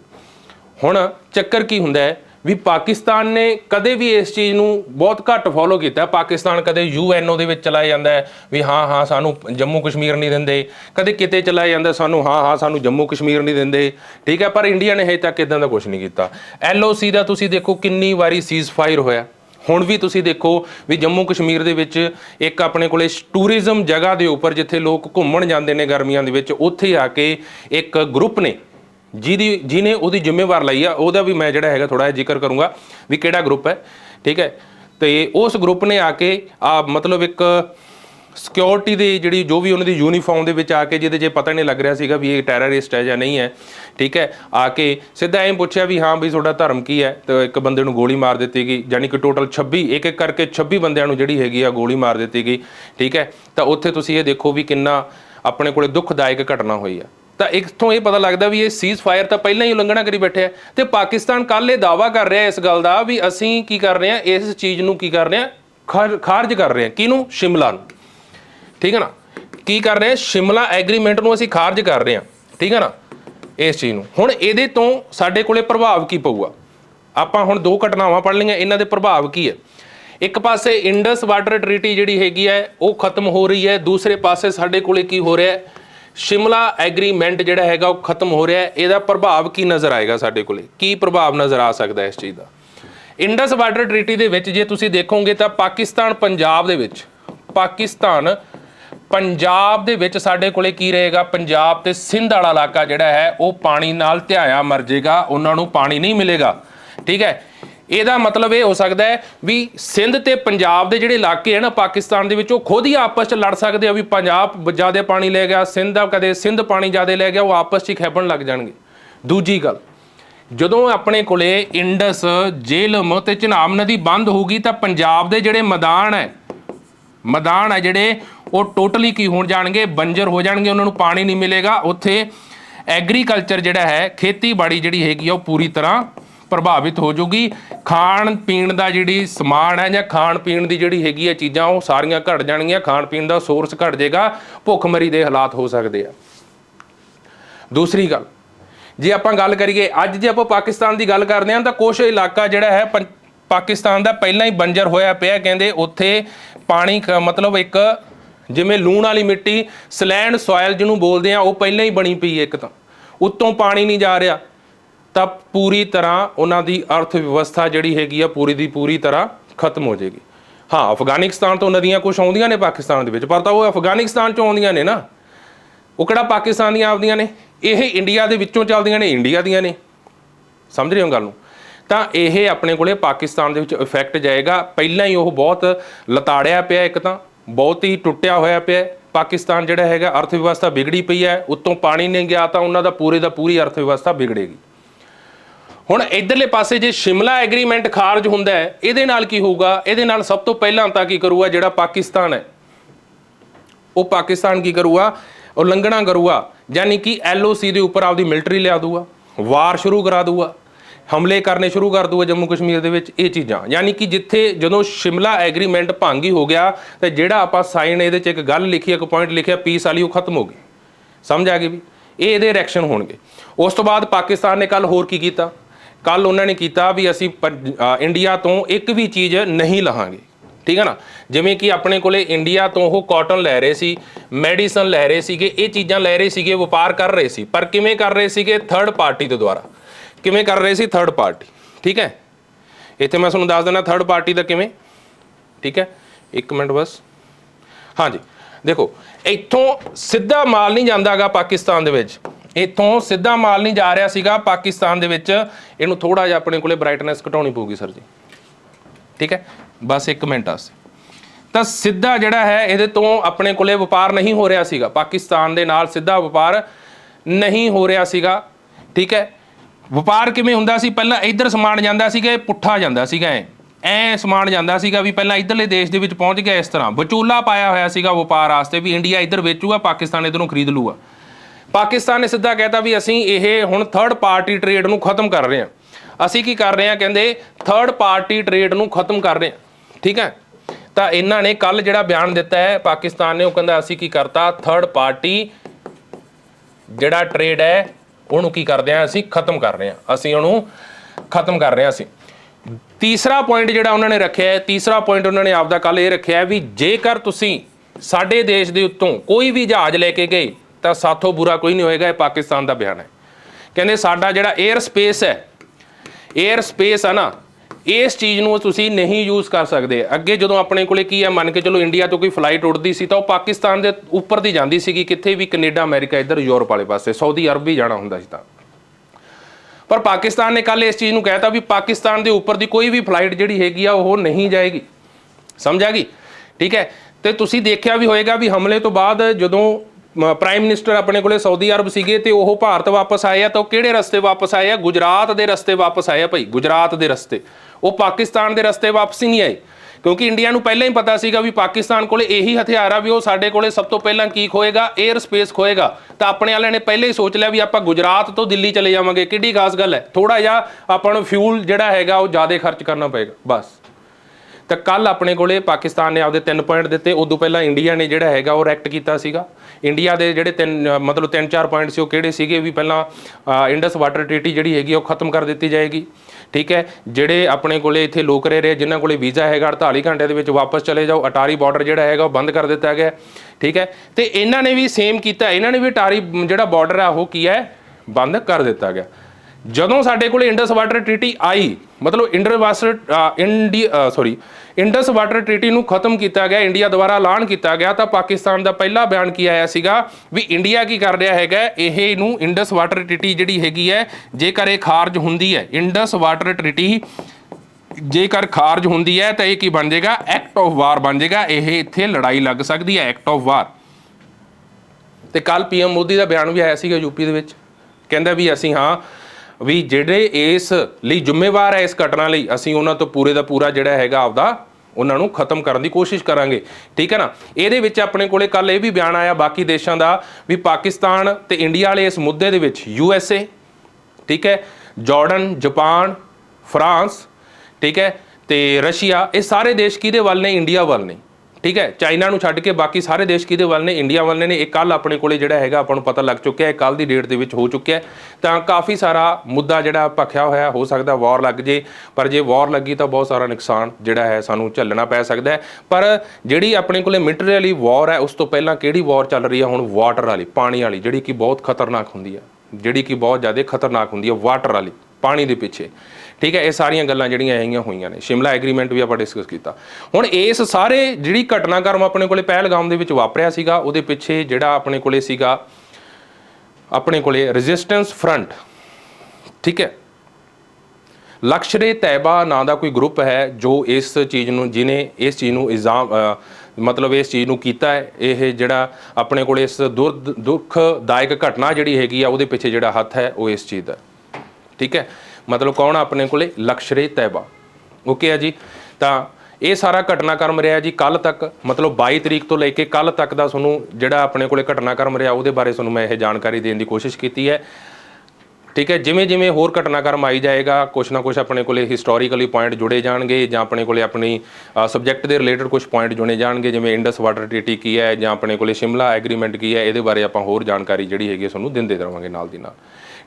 ਹੁਣ ਚੱਕਰ ਕੀ ਹੁੰਦਾ ਹੈ? ਵੀ ਪਾਕਿਸਤਾਨ ਨੇ ਕਦੇ ਵੀ ਇਸ ਚੀਜ਼ ਨੂੰ ਬਹੁਤ ਘੱਟ ਫੋਲੋ ਕੀਤਾ। ਪਾਕਿਸਤਾਨ ਕਦੇ ਯੂਐਨਓ ਦੇ ਵਿੱਚ ਚਲਾ ਜਾਂਦਾ ਹੈ ਵੀ ਹਾਂ ਹਾਂ, ਸਾਨੂੰ ਜੰਮੂ ਕਸ਼ਮੀਰ ਨਹੀਂ ਦਿੰਦੇ। ਕਦੇ ਕਿਤੇ ਚਲਾ ਜਾਂਦਾ, ਸਾਨੂੰ ਹਾਂ ਹਾਂ, ਸਾਨੂੰ ਜੰਮੂ ਕਸ਼ਮੀਰ ਨਹੀਂ ਦਿੰਦੇ। ਠੀਕ ਹੈ, ਪਰ ਇੰਡੀਆ ਨੇ ਹਜੇ ਤੱਕ ਇਦਾਂ ਦਾ ਕੁਝ ਨਹੀਂ ਕੀਤਾ। ਐਲਓਸੀ ਦਾ ਤੁਸੀਂ ਦੇਖੋ ਕਿੰਨੀ ਵਾਰੀ ਸੀਜ਼ ਫਾਇਰ ਹੋਇਆ। ਹੁਣ ਵੀ ਤੁਸੀਂ ਦੇਖੋ ਵੀ ਜੰਮੂ ਕਸ਼ਮੀਰ ਦੇ ਵਿੱਚ ਇੱਕ ਆਪਣੇ ਕੋਲੇ ਟੂਰਿਜ਼ਮ ਜਗ੍ਹਾ ਦੇ ਉੱਪਰ ਜਿੱਥੇ ਲੋਕ ਘੁੰਮਣ ਜਾਂਦੇ ਨੇ ਗਰਮੀਆਂ ਦੇ ਵਿੱਚ, ਉੱਥੇ ਆ ਕੇ ਇੱਕ ਗਰੁੱਪ ਨੇ ਜਿਹਦੀ ਜਿਹਨੇ ਉਹਦੀ ਜ਼ਿੰਮੇਵਾਰ ਲਈ ਆ, ਉਹਦਾ ਵੀ ਮੈਂ ਜਿਹੜਾ ਹੈਗਾ ਥੋੜਾ ਜਿਹਾ ਜ਼ਿਕਰ ਕਰੂੰਗਾ ਵੀ ਕਿਹੜਾ ਗਰੁੱਪ ਹੈ, ਠੀਕ ਹੈ? ਤੇ ਉਸ ਗਰੁੱਪ ਨੇ ਆ ਕੇ ਆ ਮਤਲਬ ਇੱਕ ਸਿਕਿਉਰਿਟੀ ਦੀ ਜਿਹੜੀ ਜੋ ਵੀ ਉਹਨਾਂ ਦੀ ਯੂਨੀਫਾਰਮ ਦੇ ਵਿੱਚ ਆ ਕੇ ਜਿਹਦੇ 'ਚ ਪਤਾ ਨਹੀਂ ਲੱਗ ਰਿਹਾ ਸੀਗਾ ਵੀ ਇਹ ਟੈਰਰਿਸਟ ਹੈ ਜਾਂ ਨਹੀਂ ਹੈ, ਠੀਕ ਹੈ? ਆ ਕੇ ਸਿੱਧਾ ਐਂ ਪੁੱਛਿਆ ਵੀ ਹਾਂ ਵੀ ਤੁਹਾਡਾ ਧਰਮ ਕੀ ਹੈ? ਤੇ ਇੱਕ ਬੰਦੇ ਨੂੰ ਗੋਲੀ ਮਾਰ ਦਿੱਤੀ ਗਈ ਯਾਨੀ ਕਿ ਟੋਟਲ 26 ਇੱਕ ਇੱਕ ਕਰਕੇ 26 ਬੰਦਿਆਂ ਨੂੰ ਜਿਹੜੀ ਹੈਗੀ ਆ ਗੋਲੀ ਮਾਰ ਦਿੱਤੀ ਗਈ, ਠੀਕ ਹੈ? ਤਾਂ ਉੱਥੇ ਤੁਸੀਂ ਇਹ ਦੇਖੋ ਵੀ ਕਿੰਨਾ ਆਪਣੇ ਕੋਲੇ ਦੁੱਖਦਾਇਕ ਘਟਨਾ ਹੋਈ ਆ। ਤਾਂ ਇੱਥੋਂ ਇਹ ਪਤਾ ਲੱਗਦਾ ਵੀ ਇਹ ਸੀਜ਼ ਫਾਇਰ ਤਾਂ ਪਹਿਲਾਂ ਹੀ ਉਲੰਘਣਾ ਕਰੀ ਬੈਠਿਆ ਆ। ਤੇ ਪਾਕਿਸਤਾਨ ਕੱਲ ਇਹ ਦਾਵਾ ਕਰ ਰਿਹਾ ਇਸ ਗੱਲ ਦਾ ਵੀ ਅਸੀਂ ਕੀ ਕਰ ਰਹੇ ਹਾਂ, ਇਸ ਚੀਜ਼ ਨੂੰ ਕੀ ਕਰ ਰਹੇ ਹਾਂ, ਖਾਰ- ਖਾਰਜ ਕਰ ਰਹੇ ਹਾਂ। ਕਿਹਨੂੰ? ਸ਼ਿਮਲਾ ਨੂੰ। ਠੀਕ ਹੈ ਨਾ? ਕੀ ਕਰ ਰਹੇ ਹਾਂ? ਸ਼ਿਮਲਾ ਐਗਰੀਮੈਂਟ ਨੂੰ ਅਸੀਂ ਖਾਰਜ ਕਰ ਰਹੇ ਹਾਂ। ਠੀਕ ਹੈ ਨਾ? ਇਸ ਚੀਜ਼ ਨੂੰ। ਹੁਣ ਇਹਦੇ ਤੋਂ ਸਾਡੇ ਕੋਲੇ ਪ੍ਰਭਾਵ ਕੀ ਪਊਗਾ? ਆਪਾਂ ਹੁਣ ਦੋ ਘਟਨਾਵਾਂ ਪੜ੍ਹ ਲਈਆਂ, ਇਹਨਾਂ ਦੇ ਪ੍ਰਭਾਵ ਕੀ ਹੈ? ਇੱਕ ਪਾਸੇ ਇੰਡਸ ਵਾਟਰ ਟ੍ਰੀਟੀ ਜਿਹੜੀ ਹੈਗੀ ਹੈ, ਉਹ ਖਤਮ ਹੋ ਰਹੀ ਹੈ। ਦੂਸਰੇ ਪਾਸੇ ਸਾਡੇ ਕੋਲੇ ਕੀ ਹੋ ਰਿਹਾ ਹੈ? ਸ਼ਿਮਲਾ ਐਗਰੀਮੈਂਟ ਜਿਹੜਾ ਹੈਗਾ ਉਹ ਖਤਮ ਹੋ ਰਿਹਾ ਹੈ। ਇਹਦਾ ਪ੍ਰਭਾਵ ਕੀ ਨਜ਼ਰ ਆਏਗਾ ਸਾਡੇ ਕੋਲੇ? ਕੀ ਪ੍ਰਭਾਵ ਨਜ਼ਰ ਆ ਸਕਦਾ ਇਸ ਚੀਜ਼ ਦਾ? ਇੰਡਸ ਵਾਟਰ ਟ੍ਰੀਟੀ ਦੇ ਵਿੱਚ ਜੇ ਤੁਸੀਂ ਦੇਖੋਗੇ ਤਾਂ ਪਾਕਿਸਤਾਨ ਪੰਜਾਬ ਦੇ ਵਿੱਚ, ਪਾਕਿਸਤਾਨ ਪੰਜਾਬ ਦੇ ਵਿੱਚ ਸਾਡੇ ਕੋਲੇ ਕੀ ਰਹੇਗਾ? ਪੰਜਾਬ ਤੇ ਸਿੰਧ ਵਾਲਾ ਇਲਾਕਾ ਜਿਹੜਾ ਹੈ, ਉਹ ਪਾਣੀ ਨਾਲ ਧਿਆਇਆ ਮਰ ਜਾਏਗਾ ਉਹਨਾਂ ਨੂੰ ਪਾਣੀ ਨਹੀਂ ਮਿਲੇਗਾ। ਠੀਕ ਹੈ? ਇਹਦਾ ਮਤਲਬ ਇਹ ਹੋ ਸਕਦਾ ਹੈ ਵੀ ਸਿੰਧ ਤੇ ਪੰਜਾਬ ਦੇ ਜਿਹੜੇ ਇਲਾਕੇ ਹਨ ਪਾਕਿਸਤਾਨ ਦੇ ਵਿੱਚ ਉਹ ਖੁਦ ਹੀ ਆਪਸ ਚ ਲੜ ਸਕਦੇ ਆ ਵੀ ਪੰਜਾਬ ਜ਼ਿਆਦਾ ਪਾਣੀ ਲੈ ਗਿਆ, ਸਿੰਧ ਦਾ ਕਦੇ ਸਿੰਧ ਪਾਣੀ ਜ਼ਿਆਦਾ ਲੈ ਗਿਆ, ਉਹ ਆਪਸ ਚ ਹੀ ਖੈਬਣ ਲੱਗ ਜਾਣਗੇ। ਦੂਜੀ ਗੱਲ, ਜਦੋਂ ਆਪਣੇ ਕੋਲੇ ਇੰਡਸ ਜੇਲਮ ਤੇ ਚਨਾਬ ਨਦੀ ਬੰਦ ਹੋਊਗੀ ਤਾਂ ਪੰਜਾਬ ਦੇ ਜਿਹੜੇ ਮੈਦਾਨ ਹੈ ਮੈਦਾਨ ਹੈ ਜਿਹੜੇ, ਉਹ ਟੋਟਲੀ ਕੀ ਹੋਣ ਜਾਣਗੇ? ਬੰਜਰ ਹੋ ਜਾਣਗੇ, ਉਹਨਾਂ ਨੂੰ ਪਾਣੀ ਨਹੀਂ ਮਿਲੇਗਾ। ਉੱਥੇ ਐਗਰੀਕਲਚਰ ਜਿਹੜਾ ਹੈ, ਖੇਤੀਬਾੜੀ ਜਿਹੜੀ ਹੈਗੀ ਆ, ਉਹ ਪੂਰੀ ਤਰ੍ਹਾਂ ਪ੍ਰਭਾਵਿਤ ਹੋ ਜਾਊਗੀ ਖਾਣ ਪੀਣ ਦਾ ਜਿਹੜੀ ਸਮਾਨ ਹੈ ਜਾਂ ਖਾਣ ਪੀਣ ਦੀ ਜਿਹੜੀ ਹੈਗੀ ਹੈ ਚੀਜ਼ਾਂ, ਉਹ ਸਾਰੀਆਂ ਘਟ ਜਾਣਗੀਆਂ। ਖਾਣ ਪੀਣ ਦਾ ਸੋਰਸ ਘਟ ਜਾਏਗਾ, ਭੁੱਖਮਰੀ ਦੇ ਹਾਲਾਤ ਹੋ ਸਕਦੇ ਆ। ਦੂਸਰੀ ਗੱਲ, ਜੇ ਆਪਾਂ ਗੱਲ ਕਰੀਏ, ਅੱਜ ਜੇ ਆਪਾਂ ਪਾਕਿਸਤਾਨ ਦੀ ਗੱਲ ਕਰਦੇ ਹਾਂ, ਤਾਂ ਕੁਛ ਇਲਾਕਾ ਜਿਹੜਾ ਹੈ, ਪੰ- ਪਾਕਿਸਤਾਨ ਦਾ ਪਹਿਲਾਂ ਹੀ ਬੰਜਰ ਹੋਇਆ ਪਿਆ, ਕਹਿੰਦੇ ਉੱਥੇ ਪਾਣੀ ਖ- ਮਤਲਬ ਇੱਕ ਜਿਵੇਂ ਲੂਣ ਵਾਲੀ ਮਿੱਟੀ, ਸਲੈਂਡ ਸੋਇਲ ਜਿਹਨੂੰ ਬੋਲਦੇ ਆ, ਉਹ ਪਹਿਲਾਂ ਹੀ ਬਣੀ ਪਈ ਇੱਕ ਤਾਂ। ਉੱਤੋਂ ਪਾਣੀ ਨਹੀਂ ਜਾ ਰਿਹਾ। ਤਾਂ ਪੂਰੀ ਤਰ੍ਹਾਂ ਉਹਨਾਂ ਦੀ ਅਰਥ ਵਿਵਸਥਾ ਜਿਹੜੀ ਹੈਗੀ ਆ ਪੂਰੀ ਦੀ ਪੂਰੀ ਤਰ੍ਹਾਂ ਖਤਮ ਹੋ ਜਾਏਗੀ। ਹਾਂ, ਅਫਗਾਨਿਸਤਾਨ ਤੋਂ ਨਦੀਆਂ ਕੁਝ ਆਉਂਦੀਆਂ ਨੇ ਪਾਕਿਸਤਾਨ ਦੇ ਵਿੱਚ, ਪਰ ਤਾਂ ਉਹ ਅਫਗਾਨਿਸਤਾਨ ਚੋਂ ਆਉਂਦੀਆਂ ਨੇ ਨਾ। ਉਹ ਕਿਹੜਾ ਪਾਕਿਸਤਾਨ ਦੀਆਂ ਆਪਦੀਆਂ ਨੇ? ਇਹ ਇੰਡੀਆ ਦੇ ਵਿੱਚੋਂ ਚੱਲਦੀਆਂ ਨੇ, ਇੰਡੀਆ ਦੀਆਂ ਨੇ। ਸਮਝ ਰਹੇ ਹੋ ਗੱਲ ਨੂੰ? ਤਾਂ ਇਹ ਆਪਣੇ ਕੋਲੇ ਪਾਕਿਸਤਾਨ ਦੇ ਵਿੱਚ ਇਫੈਕਟ ਜਾਏਗਾ। ਪਹਿਲਾਂ ਹੀ ਉਹ ਬਹੁਤ ਲਤਾੜਿਆ ਪਿਆ ਇੱਕ ਤਾਂ, ਬਹੁਤ ਹੀ ਟੁੱਟਿਆ ਹੋਇਆ ਪਿਆ। ਪਾਕਿਸਤਾਨ ਜਿਹੜਾ ਹੈਗਾ ਅਰਥ ਵਿਵਸਥਾ ਵਿਗੜੀ ਪਈ ਹੈ, ਉੱਤੋਂ ਪਾਣੀ ਨਹੀਂ ਗਿਆ ਤਾਂ ਉਹਨਾਂ ਦਾ ਪੂਰੇ ਦਾ ਪੂਰੀ ਅਰਥ ਵਿਵਸਥਾ ਵਿਗੜੇਗੀ। ਹੁਣ ਇਧਰਲੇ ਪਾਸੇ ਜੇ ਸ਼ਿਮਲਾ ਐਗਰੀਮੈਂਟ ਖਾਰਜ ਹੁੰਦਾ ਹੈ, ਇਹਦੇ ਨਾਲ ਕੀ ਹੋਊਗਾ? ਇਹਦੇ ਨਾਲ ਸਭ ਤੋਂ ਪਹਿਲਾਂ ਤਾਂ ਕੀ ਕਰੂਗਾ ਜਿਹੜਾ ਪਾਕਿਸਤਾਨ ਹੈ? ਉਹ ਪਾਕਿਸਤਾਨ ਕੀ ਕਰੂਗਾ? ਉਲੰਘਣਾ ਕਰੂਗਾ। ਯਾਨੀ ਕਿ ਐਲਓਸੀ ਦੇ ਉੱਪਰ ਆਪਦੀ ਮਿਲਟਰੀ ਲਿਆ ਦੂਗਾ ਵਾਰ ਸ਼ੁਰੂ ਕਰਾ ਦੂਗਾ ਹਮਲੇ ਕਰਨੇ ਸ਼ੁਰੂ ਕਰ ਦੂਗਾ ਜੰਮੂ ਕਸ਼ਮੀਰ ਦੇ ਵਿੱਚ ਇਹ ਚੀਜ਼ਾਂ। ਯਾਨੀ ਕਿ ਜਿੱਥੇ ਜਦੋਂ ਸ਼ਿਮਲਾ ਐਗਰੀਮੈਂਟ ਭੰਗ ਹੀ ਹੋ ਗਿਆ, ਤੇ ਜਿਹੜਾ ਆਪਾਂ ਸਾਈਨ ਇਹਦੇ ਚ ਇੱਕ ਗੱਲ ਲਿਖੀ, ਇੱਕ ਪੁਆਇੰਟ ਲਿਖਿਆ ਪੀਸ ਵਾਲੀ ਉਹ ਖਤਮ ਹੋ ਗਈ। ਸਮਝ ਆ ਗਈ ਵੀ? ਇਹ ਇਹਦੇ ਰਿਐਕਸ਼ਨ ਹੋਣਗੇ। ਉਸ ਤੋਂ ਬਾਅਦ ਪਾਕਿਸਤਾਨ ਨੇ ਕੱਲ ਹੋਰ ਕੀ ਕੀਤਾ? ਕੱਲ ਉਹਨਾਂ ਨੇ ਕੀਤਾ ਵੀ ਅਸੀਂ ਪੰਜ- ਇੰਡੀਆ ਤੋਂ ਇੱਕ ਵੀ ਚੀਜ਼ ਨਹੀਂ ਲਹਾਂਗੇ। ਠੀਕ ਹੈ ਨਾ? ਜਿਵੇਂ ਕਿ ਆਪਣੇ ਕੋਲੇ ਇੰਡੀਆ ਤੋਂ ਉਹ ਕਾਟਨ ਲੈ ਰਹੇ ਸੀ ਮੈਡੀਸਨ ਲੈ ਰਹੇ ਸੀਗੇ, ਇਹ ਚੀਜ਼ਾਂ ਲੈ ਰਹੇ ਸੀਗੇ, ਵਪਾਰ ਕਰ ਰਹੇ ਸੀ। ਪਰ ਕਿਵੇਂ ਕਰ ਰਹੇ ਸੀਗੇ? ਥਰਡ ਪਾਰਟੀ ਦੇ ਦੁਆਰਾ। ਕਿਵੇਂ ਕਰ ਰਹੇ ਸੀ? ਥਰਡ ਪਾਰਟੀ ਠੀਕ ਹੈ? ਇੱਥੇ ਮੈਂ ਤੁਹਾਨੂੰ ਦੱਸ ਦਿੰਦਾ ਥਰਡ ਪਾਰਟੀ ਦਾ ਕਿਵੇਂ। ਠੀਕ ਹੈ? ਇੱਕ ਮਿੰਟ ਬਸ। ਹਾਂਜੀ। ਦੇਖੋ, ਇੱਥੋਂ ਸਿੱਧਾ ਮਾਲ ਨਹੀਂ ਜਾਂਦਾਗਾ ਪਾਕਿਸਤਾਨ ਦੇ ਵਿੱਚ। ਇੱਥੋਂ ਸਿੱਧਾ ਮਾਲ ਨਹੀਂ ਜਾ ਰਿਹਾ ਸੀਗਾ ਪਾਕਿਸਤਾਨ ਦੇ ਵਿੱਚ। ਇਹਨੂੰ ਥੋੜਾ ਜਿਹਾ ਆਪਣੇ ਕੋਲੇ ਬ੍ਰਾਈਟਨੈਸ ਘਟਾਉਣੀ ਪਊਗੀ ਸਰ ਜੀ। ਠੀਕ ਹੈ? ਬਸ 1 ਮਿੰਟ ਆਸੇ ਤਾਂ ਸਿੱਧਾ ਜਿਹੜਾ ਹੈ, ਇਹਦੇ ਤੋਂ ਆਪਣੇ ਕੋਲੇ ਵਪਾਰ ਨਹੀਂ ਹੋ ਰਿਹਾ ਸੀਗਾ। ਪਾਕਿਸਤਾਨ ਦੇ ਨਾਲ ਸਿੱਧਾ ਵਪਾਰ ਨਹੀਂ ਹੋ ਰਿਹਾ ਸੀਗਾ। ਠੀਕ ਹੈ? ਵਪਾਰ ਕਿਵੇਂ ਹੁੰਦਾ ਸੀ? ਪਹਿਲਾਂ ਇੱਧਰ ਸਮਾਨ ਜਾਂਦਾ ਸੀਗਾ, ਇਹ ਪੁੱਠਾ ਜਾਂਦਾ ਸੀਗਾ ਐ ਐ ਸਮਾਨ ਜਾਂਦਾ ਸੀਗਾ ਵੀ ਪਹਿਲਾਂ ਇੱਧਰਲੇ ਦੇਸ਼ ਦੇ ਵਿੱਚ ਪਹੁੰਚ ਗਿਆ ਇਸ ਤਰ੍ਹਾਂ। ਵਿਚੋਲਾ ਪਾਇਆ ਹੋਇਆ ਸੀਗਾ ਵਪਾਰ ਵਾਸਤੇ ਵੀ ਇੰਡੀਆ ਇੱਧਰ ਵੇਚੂਗਾ, ਪਾਕਿਸਤਾਨ ਇੱਧਰੋਂ ਖਰੀਦ ਲੂਗਾ ਪਾਕਿਸਤਾਨ ਨੇ ਸਿੱਧਾ ਕਹਿਤਾ ਵੀ ਅਸੀਂ ਇਹ ਹੁਣ ਥਰਡ ਪਾਰਟੀ ਟ੍ਰੇਡ ਨੂੰ ਖਤਮ ਕਰ ਰਹੇ ਹਾਂ। ਅਸੀਂ ਕੀ ਕਰ ਰਹੇ ਹਾਂ ਕਹਿੰਦੇ ਥਰਡ ਪਾਰਟੀ ਟ੍ਰੇਡ ਨੂੰ ਖਤਮ ਕਰ ਰਹੇ ਹਾਂ। ਠੀਕ ਹੈ? ਤਾਂ ਇਹਨਾਂ ਨੇ ਕੱਲ ਜਿਹੜਾ ਬਿਆਨ ਦਿੱਤਾ ਹੈ, ਪਾਕਿਸਤਾਨ ਨੇ ਉਹ ਕਹਿੰਦਾ ਅਸੀਂ ਕੀ ਕਰਤਾ ਥਰਡ ਪਾਰਟੀ ਜਿਹੜਾ ਟ੍ਰੇਡ ਹੈ, ਉਹਨੂੰ ਕੀ ਕਰਦੇ ਹਾਂ, ਅਸੀਂ ਖਤਮ ਕਰ ਰਹੇ ਹਾਂ। ਅਸੀਂ ਉਹਨੂੰ ਖਤਮ ਕਰ ਰਹੇ ਹਾਂ ਅਸੀਂ। ਤੀਸਰਾ ਪੁਆਇੰਟ ਜਿਹੜਾ ਉਹਨਾਂ ਨੇ ਰੱਖਿਆ ਹੈ, ਤੀਸਰਾ ਪੁਆਇੰਟ ਉਹਨਾਂ ਨੇ ਆਪਦਾ ਕੱਲ ਇਹ ਰੱਖਿਆ ਵੀ ਜੇਕਰ ਤੁਸੀਂ ਸਾਡੇ ਦੇਸ਼ ਦੇ ਉੱਤੋਂ ਕੋਈ ਵੀ ਜਹਾਜ਼ ਲੈ ਕੇ ਗਏ ਤਾਂ ਸਾਥੋਂ ਬੁਰਾ ਕੋਈ ਨਹੀਂ ਹੋਏਗਾ, ਇਹ ਪਾਕਿਸਤਾਨ ਦਾ ਬਿਆਨ ਹੈ। ਕਹਿੰਦੇ ਸਾਡਾ ਜਿਹੜਾ 에ਅਰ ਸਪੇਸ ਹੈ 에ਅਰ ਸਪੇਸ ਆ ਨਾ, ਇਸ ਚੀਜ਼ ਨੂੰ ਤੁਸੀਂ ਨਹੀਂ ਯੂਜ਼ ਕਰ ਸਕਦੇ। ਅੱਗੇ ਜਦੋਂ ਆਪਣੇ ਕੋਲੇ ਕੀ ਹੈ ਮੰਨ ਕੇ ਚਲੋ ਇੰਡੀਆ ਤੋਂ ਕੋਈ ਫਲਾਈਟ ਉੱਡਦੀ ਸੀ ਤਾਂ ਉਹ ਪਾਕਿਸਤਾਨ ਦੇ ਉੱਪਰ ਦੀ ਜਾਂਦੀ ਸੀਗੀ, ਕਿੱਥੇ ਵੀ ਕੈਨੇਡਾ, ਅਮਰੀਕਾ, ਇੱਧਰ ਯੂਰਪ ਵਾਲੇ ਪਾਸੇ, ਸਾਊਦੀ ਅਰਬ ਵੀ ਜਾਣਾ ਹੁੰਦਾ ਸੀ ਤਾਂ। ਪਰ ਪਾਕਿਸਤਾਨ ਨੇ ਕੱਲ ਇਸ ਚੀਜ਼ ਨੂੰ ਕਹਿਤਾ ਵੀ ਪਾਕਿਸਤਾਨ ਦੇ ਉੱਪਰ ਦੀ ਕੋਈ ਵੀ ਫਲਾਈਟ ਜਿਹੜੀ ਹੈਗੀ ਆ, ਉਹ ਨਹੀਂ ਜਾਏਗੀ। ਸਮਝ ਆ ਗਈ? ਠੀਕ ਹੈ? ਤੇ ਤੁਸੀਂ ਦੇਖਿਆ ਵੀ ਹੋਏਗਾ ਵੀ ਹਮਲੇ ਤੋਂ ਬਾਅਦ ਜਦੋਂ ਪ੍ਰਾਈਮ ਮਿਨਿਸਟਰ ਆਪਣੇ ਕੋਲੇ ਸਾਊਦੀ ਅਰਬ ਸੀਗੇ ਤੇ ਉਹ ਭਾਰਤ ਵਾਪਸ ਆਏ ਆ ਤਾਂ ਉਹ ਕਿਹੜੇ ਰਸਤੇ ਵਾਪਸ ਆਏ ਆ? ਗੁਜਰਾਤ ਦੇ ਰਸਤੇ ਵਾਪਸ ਆਏ ਆ ਭਾਈ, ਗੁਜਰਾਤ ਦੇ ਰਸਤੇ। ਉਹ ਪਾਕਿਸਤਾਨ ਦੇ ਰਸਤੇ ਵਾਪਸ ਹੀ ਨਹੀਂ ਆਏ। ਕਿਉਂਕਿ ਇੰਡੀਆ ਨੂੰ ਪਹਿਲਾਂ ਹੀ ਪਤਾ ਸੀਗਾ ਵੀ ਪਾਕਿਸਤਾਨ ਕੋਲੇ ਇਹੀ ਹਥਿਆਰ ਆ ਵੀ ਉਹ ਸਾਡੇ ਕੋਲੇ ਸਭ ਤੋਂ ਪਹਿਲਾਂ ਕੀ ਖੋਏਗਾ? Air space ਖੋਏਗਾ। ਤਾਂ ਆਪਣੇ ਵਾਲਿਆਂ ਨੇ ਪਹਿਲਾਂ ਹੀ ਸੋਚ ਲਿਆ ਵੀ ਆਪਾਂ ਗੁਜਰਾਤ ਤੋਂ ਦਿੱਲੀ ਚਲੇ ਜਾਵਾਂਗੇ। ਕਿੱਡੀ ਖਾਸ ਗੱਲ ਹੈ। ਥੋੜਾ ਜਿਹਾ ਆਪਾਂ ਨੂੰ ਫਿਊਲ ਜਿਹੜਾ ਹੈਗਾ ਉਹ ਜ਼ਿਆਦਾ ਖਰਚ ਕਰਨਾ ਪਏਗਾ। ਬਸ। ਤਾਂ ਕੱਲ ਆਪਣੇ ਕੋਲੇ ਪਾਕਿਸਤਾਨ ਨੇ ਆਪਦੇ ਤਿੰਨ ਪੁਆਇੰਟ ਦਿੱਤੇ। ਉਦੋਂ ਪਹਿਲਾਂ ਇੰਡੀਆ ਨੇ ਜਿਹੜਾ ਹੈਗਾ ਉਹ ਰੈਕਟ ਕੀਤਾ ਸੀਗਾ। ਇੰਡੀਆ ਦੇ ਜਿਹੜੇ ਤਿੰਨ ਮਤਲਬ ਤਿੰਨ ਚਾਰ ਪੁਆਇੰਟ ਸੀ ਉਹ ਕਿਹੜੇ ਸੀਗੇ? ਵੀ ਪਹਿਲਾਂ ਇੰਡਸ ਵਾਟਰ ਟ੍ਰੀਟੀ ਜਿਹੜੀ ਹੈਗੀ ਉਹ ਖਤਮ ਕਰ ਦਿੱਤੀ ਜਾਏਗੀ। ਠੀਕ ਹੈ? ਜਿਹੜੇ ਆਪਣੇ ਕੋਲੇ ਇੱਥੇ ਲੋਕ ਰਹਿ ਰਹੇ, ਜਿਨ੍ਹਾਂ ਕੋਲੇ ਵੀਜ਼ਾ ਹੈਗਾ 48 ਘੰਟੇ ਦੇ ਵਿੱਚ ਵਾਪਸ ਚਲੇ ਜਾਓ। ਅਟਾਰੀ ਬਾਰਡਰ ਜਿਹੜਾ ਹੈਗਾ ਉਹ ਬੰਦ ਕਰ ਦਿੱਤਾ ਗਿਆ। ਠੀਕ ਹੈ? ਤੇ ਇਹਨਾਂ ਨੇ ਵੀ ਸੇਮ ਕੀਤਾ। ਇਹਨਾਂ ਨੇ ਵੀ ਅਟਾਰੀ ਜਿਹੜਾ ਬਾਰਡਰ ਆ, ਉਹ ਕੀ ਹੈ? ਬੰਦ ਕਰ ਦਿੱਤਾ ਗਿਆ। ਜਦੋਂ ਸਾਡੇ ਕੋਲ ਇੰਡਸ ਵਾਟਰ ਟ੍ਰੀਟੀ ਆਈ, ਮਤਲਬ Indus water Indi sorry Indus water treaty ਨੂੰ ਖਤਮ ਕੀਤਾ ਗਿਆ, ਇੰਡੀਆ ਦੁਆਰਾ ਐਲਾਨ ਕੀਤਾ ਗਿਆ, ਤਾਂ ਪਾਕਿਸਤਾਨ ਦਾ ਪਹਿਲਾ ਬਿਆਨ ਕੀ ਆਇਆ ਸੀਗਾ? ਵੀ ਇੰਡੀਆ ਕੀ ਕਰ ਰਿਹਾ ਹੈਗਾ? ਇਹ ਨੂੰ ਇੰਡਸ ਵਾਟਰ ਟ੍ਰੀਟੀ ਜਿਹੜੀ ਹੈਗੀ ਹੈ, ਜੇਕਰ ਇਹ ਖਾਰਜ ਹੁੰਦੀ ਹੈ, ਇੰਡਸ ਵਾਟਰ ਟ੍ਰੀਟੀ, ਜੇਕਰ ਖਾਰਜ ਹੁੰਦੀ ਹੈ, ਤਾਂ ਇਹ ਕੀ ਬਣ ਜਾਏਗਾ? ਐਕਟ ਆਫ ਵਾਰ ਬਣ ਜਾਏਗਾ। ਇਹ ਇੱਥੇ ਲੜਾਈ ਲੱਗ ਸਕਦੀ ਹੈ ਐਕਟ ਆਫ ਵਾਰ ਤੇ ਕੱਲ ਪੀਐਮ ਮੋਦੀ ਦਾ ਬਿਆਨ ਵੀ ਆਇਆ ਸੀਗਾ ਯੂਪੀ ਦੇ ਵਿੱਚ। ਕਹਿੰਦਾ ਵੀ ਅਸੀਂ ਹਾਂ ਵੀ ਜਿਹੜੇ ਇਸ ਲਈ ਜ਼ਿੰਮੇਵਾਰ ਹੈ ਇਸ ਘਟਨਾ ਲਈ, ਅਸੀਂ ਉਹਨਾਂ ਤੋਂ ਪੂਰੇ ਦਾ ਪੂਰਾ ਜਿਹੜਾ ਹੈਗਾ ਆਪਦਾ ਉਹਨਾਂ ਨੂੰ ਖਤਮ ਕਰਨ ਦੀ ਕੋਸ਼ਿਸ਼ ਕਰਾਂਗੇ। ਠੀਕ ਹੈ ਨਾ? ਇਹਦੇ ਵਿੱਚ ਆਪਣੇ ਕੋਲੇ ਕੱਲ ਇਹ ਵੀ ਬਿਆਨ ਆਇਆ ਬਾਕੀ ਦੇਸ਼ਾਂ ਦਾ ਵੀ ਪਾਕਿਸਤਾਨ ਤੇ ਇੰਡੀਆ ਵਾਲੇ ਇਸ ਮੁੱਦੇ ਦੇ ਵਿੱਚ ਯੂ ਐਸ ਏ, ਠੀਕ ਹੈ? ਜਾਰਡਨ, ਜਾਪਾਨ, ਫਰਾਂਸ, ਠੀਕ ਹੈ? ਤੇ ਰਸ਼ੀਆ, ਇਹ ਸਾਰੇ ਦੇਸ਼ ਕਿਹਦੇ ਵੱਲ ਨੇ? ਇੰਡੀਆ ਵੱਲ ਨੇ। ਠੀਕ ਹੈ, ਚਾਈਨਾ ਨੂੰ ਛੱਡ ਕੇ ਬਾਕੀ ਸਾਰੇ ਦੇਸ਼ ਕਿਹਦੇ ਵੱਲ ਨੇ? ਇੰਡੀਆ ਵੱਲ ਨੇ ਇਹ ਕੱਲ ਆਪਣੇ ਕੋਲੇ ਜਿਹੜਾ ਹੈਗਾ, ਆਪਾਂ ਨੂੰ ਪਤਾ ਲੱਗ ਚੁੱਕਿਆ ਹੈ ਕੱਲ ਦੀ ਡੇਟ ਦੇ ਵਿੱਚ ਹੋ ਚੁੱਕਿਆ ਤਾਂ ਕਾਫੀ ਸਾਰਾ ਮੁੱਦਾ ਜਿਹੜਾ ਭਖਿਆ ਹੋਇਆ, ਹੋ ਸਕਦਾ ਵਾਰ ਲੱਗ ਜੇ, ਪਰ ਜੇ ਵਾਰ ਲੱਗੀ ਤਾਂ ਬਹੁਤ ਸਾਰਾ ਨੁਕਸਾਨ ਜਿਹੜਾ ਹੈ ਸਾਨੂੰ ਝੱਲਣਾ ਪੈ ਸਕਦਾ ਹੈ। ਪਰ ਜਿਹੜੀ ਆਪਣੇ ਕੋਲੇ ਮਿਲਟਰੀ ਵਾਲੀ ਵਾਰ ਹੈ, ਉਸ ਤੋਂ ਪਹਿਲਾਂ ਕਿਹੜੀ ਵਾਰ ਚੱਲ ਰਹੀ ਹੈ? ਹੁਣ ਵਾਟਰ ਵਾਲੀ, ਪਾਣੀ ਵਾਲੀ, ਜਿਹੜੀ ਕਿ ਬਹੁਤ ਖਤਰਨਾਕ ਹੁੰਦੀ ਹੈ। ਜਿਹੜੀ ਕਿ ਬਹੁਤ ਜ਼ਿਆਦਾ ਖਤਰਨਾਕ ਹੁੰਦੀ ਹੈ, ਵਾਟਰ ਵਾਲੀ, ਪਾਣੀ ਦੇ ਪਿੱਛੇ। ਠੀਕ ਹੈ, ਇਹ ਸਾਰੀਆਂ ਗੱਲਾਂ ਜਿਹੜੀਆਂ ਆਈਆਂ ਹੋਈਆਂ ਨੇ। ਸ਼ਿਮਲਾ ਐਗਰੀਮੈਂਟ ਵੀ ਆਪਾਂ ਡਿਸਕਸ ਕੀਤਾ। ਹੁਣ ਇਸ ਸਾਰੇ ਜਿਹੜੀ ਘਟਨਾਕ੍ਰਮ ਆਪਣੇ ਕੋਲੇ ਪਹਿਲਗਾਮ ਦੇ ਵਿੱਚ ਵਾਪਰਿਆ ਸੀਗਾ, ਉਹਦੇ ਪਿੱਛੇ ਜਿਹੜਾ ਆਪਣੇ ਕੋਲੇ ਸੀਗਾ, ਆਪਣੇ ਕੋਲੇ ਰੈਜ਼ਿਸਟੈਂਸ ਫਰੰਟ ਠੀਕ ਹੈ। ਲਕਸ਼ਰੇ ਤੈਬਾ ਨਾਂ ਦਾ ਕੋਈ ਗਰੁੱਪ ਹੈ ਜੋ ਇਸ ਚੀਜ਼ ਨੂੰ ਜਿਨੇ ਇਸ ਚੀਜ਼ ਨੂੰ ਇਲਜ਼ਾਮ ਮਤਲਬ ਇਸ ਚੀਜ਼ ਨੂੰ ਕੀਤਾ ਹੈ। ਇਹ ਜਿਹੜਾ ਆਪਣੇ ਕੋਲ ਇਸ ਦੁਰਦ ਦੁੱਖਦਾਇਕ ਘਟਨਾ ਜਿਹੜੀ ਹੈਗੀ ਆ, ਉਹਦੇ ਪਿੱਛੇ ਜਿਹੜਾ ਹੱਥ ਹੈ, ਉਹ ਇਸ ਚੀਜ਼ ਦਾ ਠੀਕ ਹੈ। ਮਤਲਬ ਕੌਣ ਆ ਆਪਣੇ ਕੋਲੇ? ਲਕਸ਼ਰੇ ਤੈਬਾ। ਓਕੇ ਆ ਜੀ? ਤਾਂ ਇਹ ਸਾਰਾ ਘਟਨਾਕ੍ਰਮ ਰਿਹਾ ਜੀ ਕੱਲ ਤੱਕ। ਮਤਲਬ 22 ਤਰੀਕ ਤੋਂ ਲੈ ਕੇ ਕੱਲ ਤੱਕ ਦਾ ਤੁਹਾਨੂੰ ਜਿਹੜਾ ਆਪਣੇ ਕੋਲੇ ਘਟਨਾਕ੍ਰਮ ਰਿਹਾ, ਉਹਦੇ ਬਾਰੇ ਤੁਹਾਨੂੰ ਮੈਂ ਇਹ ਜਾਣਕਾਰੀ ਦੇਣ ਦੀ ਕੋਸ਼ਿਸ਼ ਕੀਤੀ ਹੈ। ਠੀਕ ਹੈ? ਜਿਵੇਂ ਜਿਵੇਂ ਹੋਰ ਘਟਨਾਕ੍ਰਮ ਆਈ ਜਾਏਗਾ, ਕੁਛ ਨਾ ਕੁਛ ਆਪਣੇ ਕੋਲੇ ਹਿਸਟੋਰੀਕਲੀ ਪੁਆਇੰਟ ਜੁੜੇ ਜਾਣਗੇ ਜਾਂ ਆਪਣੇ ਕੋਲੇ ਆਪਣੀ ਸਬਜੈਕਟ ਦੇ ਰਿਲੇਟਡ ਕੁਝ ਪੁਆਇੰਟ ਜੁੜੇ ਜਾਣਗੇ, ਜਿਵੇਂ ਇੰਡਸ ਵਾਟਰ ਟ੍ਰੀਟੀ ਕੀ ਹੈ ਜਾਂ ਆਪਣੇ ਕੋਲੇ ਸ਼ਿਮਲਾ ਐਗਰੀਮੈਂਟ ਕੀ ਹੈ, ਇਹਦੇ ਬਾਰੇ ਆਪਾਂ ਹੋਰ ਜਾਣਕਾਰੀ ਜਿਹੜੀ ਹੈਗੀ ਹੈ ਤੁਹਾਨੂੰ ਦਿੰਦੇ ਰਹਾਂਗੇ ਨਾਲ ਦੀ ਨਾਲ।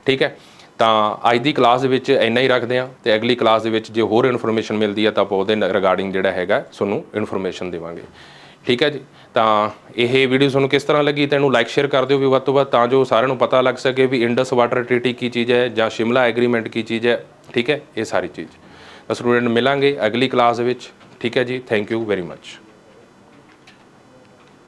ਠੀਕ ਹੈ? ਤਾਂ ਅੱਜ ਦੀ ਕਲਾਸ ਦੇ ਵਿੱਚ ਇੰਨਾ ਹੀ ਰੱਖਦੇ ਹਾਂ ਤੇ ਅਗਲੀ ਕਲਾਸ ਦੇ ਵਿੱਚ ਜੇ ਹੋਰ ਇਨਫੋਰਮੇਸ਼ਨ ਮਿਲਦੀ ਹੈ ਤਾਂ ਆਪਾਂ ਉਹਦੇ ਰਿਗਾਰਡਿੰਗ ਜਿਹੜਾ ਹੈਗਾ ਤੁਹਾਨੂੰ ਇਨਫੋਰਮੇਸ਼ਨ ਦੇਵਾਂਗੇ। ਠੀਕ ਹੈ ਜੀ? ਤਾਂ ਇਹ ਵੀਡੀਓ ਤੁਹਾਨੂੰ ਕਿਸ ਤਰ੍ਹਾਂ ਲੱਗੀ ਤਾਂ ਇਹਨੂੰ ਲਾਈਕ ਸ਼ੇਅਰ ਕਰ ਦਿਓ ਵੀ ਵੱਧ ਤੋਂ ਵੱਧ ਤਾਂ ਜੋ ਸਾਰਿਆਂ ਨੂੰ ਪਤਾ ਲੱਗ ਸਕੇ ਵੀ ਇੰਡਸ ਵਾਟਰ ਟ੍ਰੀਟੀ ਕੀ ਚੀਜ਼ ਹੈ ਜਾਂ ਸ਼ਿਮਲਾ ਐਗਰੀਮੈਂਟ ਕੀ ਚੀਜ਼ ਹੈ। ਠੀਕ ਹੈ? ਇਹ ਸਾਰੀ ਚੀਜ਼। ਤਾਂ ਸਟੂਡੈਂਟ ਮਿਲਾਂਗੇ ਅਗਲੀ ਕਲਾਸ ਦੇ ਵਿੱਚ। ਠੀਕ ਹੈ ਜੀ? Thank you very much